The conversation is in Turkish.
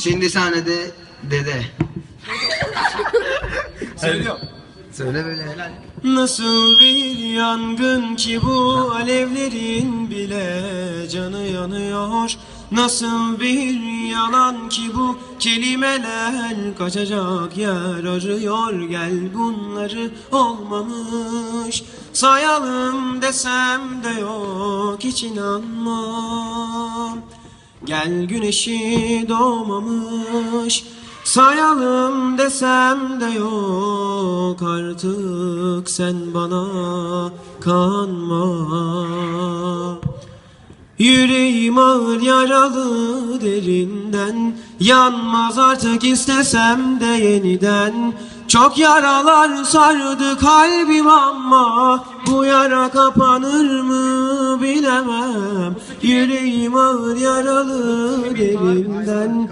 Şimdi sahnede dede. Söylüyorum. Söyle böyle helal. Nasıl bir yangın ki bu alevlerin bile canı yanıyor Nasıl bir yalan ki bu kelimeler kaçacak yer arıyor Gel bunları olmamış sayalım desem de yok hiç inanmam Gel güneşi doğmamış Sayalım desem de yok artık sen bana kanma. Yüreğim ağır yaralı derinden Yanmaz artık istesem de yeniden. Çok yaralar sardı kalbim ama Bu yara kapanır mı Yüreğim ağır yaralı derinden